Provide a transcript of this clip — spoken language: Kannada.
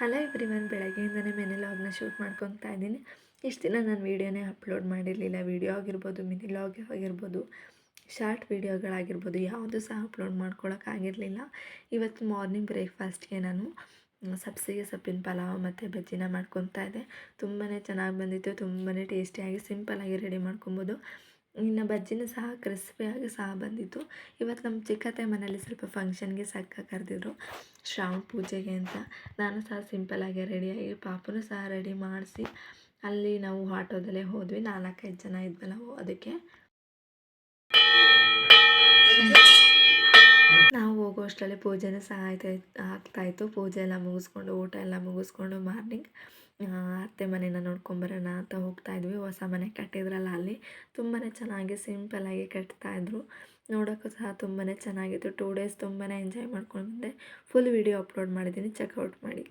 ಹಲೋ ಎವ್ರಿವನ್, ಬೆಳಗ್ಗೆಯಿಂದನೇ ಮಿನಿ ಲಾಗ್ನ ಶೂಟ್ ಮಾಡ್ಕೊತಾ ಇದ್ದೀನಿ. ಇಷ್ಟು ದಿನ ನಾನು ವೀಡಿಯೋನೇ ಅಪ್ಲೋಡ್ ಮಾಡಿರಲಿಲ್ಲ. ವೀಡಿಯೋ ಆಗಿರ್ಬೋದು, ಮಿನಿ ಲಾಗ್ ಆಗಿರ್ಬೋದು, ಶಾರ್ಟ್ ವೀಡಿಯೋಗಳಾಗಿರ್ಬೋದು, ಯಾವುದು ಸಹ ಅಪ್ಲೋಡ್ ಮಾಡ್ಕೊಳಕ್ಕಾಗಿರಲಿಲ್ಲ ಇವತ್ತು ಮಾರ್ನಿಂಗ್ ಬ್ರೇಕ್ಫಾಸ್ಟ್ಗೆ ನಾನು ಸಬ್ಸಿಗೆ, ಸೊಪ್ಪಿನ ಪಲಾವ್ ಮತ್ತು ಬಜ್ಜಿನ ಮಾಡ್ಕೊತಾ ಇದ್ದೆ. ತುಂಬಾ ಚೆನ್ನಾಗಿ ಬಂದಿತ್ತು. ತುಂಬಾ ಟೇಸ್ಟಿಯಾಗಿ, ಸಿಂಪಲ್ಲಾಗಿ ರೆಡಿ ಮಾಡ್ಕೊಬೋದು. ಇನ್ನು ಬಜ್ಜಿನೂ ಸಹ ಕ್ರಿಸ್ಪಿಯಾಗಿ ಸಹ ಬಂದಿತ್ತು. ಇವತ್ತು ನಮ್ಮ ಚಿಕ್ಕತ್ತೆ ಮನೇಲಿ ಸ್ವಲ್ಪ ಫಂಕ್ಷನ್ಗೆ ಸಕ್ಕ ಕರೆದಿದ್ರು. ಶ್ರಾವಣ ಪೂಜೆಗೆ ಅಂತ. ನಾನು ಸಹ ಸಿಂಪಲ್ಲಾಗಿ ರೆಡಿಯಾಗಿ ಪಾಪನೂ ಸಹ ರೆಡಿ ಮಾಡಿಸಿ ಅಲ್ಲಿ ನಾವು ಆಟೋದಲ್ಲೇ ಹೋದ್ವಿ. ನಾಲ್ಕೈದು ಜನ ಇದ್ವಲ್ಲ ಅದಕ್ಕೆ. ನಾವು ಹೋಗೋ ಅಷ್ಟರಲ್ಲಿ ಪೂಜೆನೂ ಸಹ ಆಯ್ತಾ ಆಗ್ತಾಯಿತ್ತು ಪೂಜೆ ಎಲ್ಲ ಮುಗಿಸ್ಕೊಂಡು ಊಟ ಎಲ್ಲ ಮುಗಿಸ್ಕೊಂಡು ಮಾರ್ನಿಂಗ್ ಅತ್ತೆ ಮನೇನ ನೋಡ್ಕೊಂಬರೋಣ ಅಂತ ಹೋಗ್ತಾ ಇದ್ವಿ. ಹೊಸ ಮನೆ ಕಟ್ಟಿದ್ರಲ್ಲ ಅಲ್ಲಿ. ತುಂಬಾ ಚೆನ್ನಾಗಿ ಸಿಂಪಲ್ಲಾಗಿ ಕಟ್ತಾಯಿದ್ರು ನೋಡೋಕ್ಕೂ ಸಹ ತುಂಬಾ ಚೆನ್ನಾಗಿತ್ತು. ಟೂ ಡೇಸ್ ತುಂಬಾ ಎಂಜಾಯ್ ಮಾಡ್ಕೊಂಡು ಬಂದೆ. ಫುಲ್ ವಿಡಿಯೋ ಅಪ್ಲೋಡ್ ಮಾಡಿದ್ದೀನಿ ಚೆಕ್ಔಟ್ ಮಾಡಿ.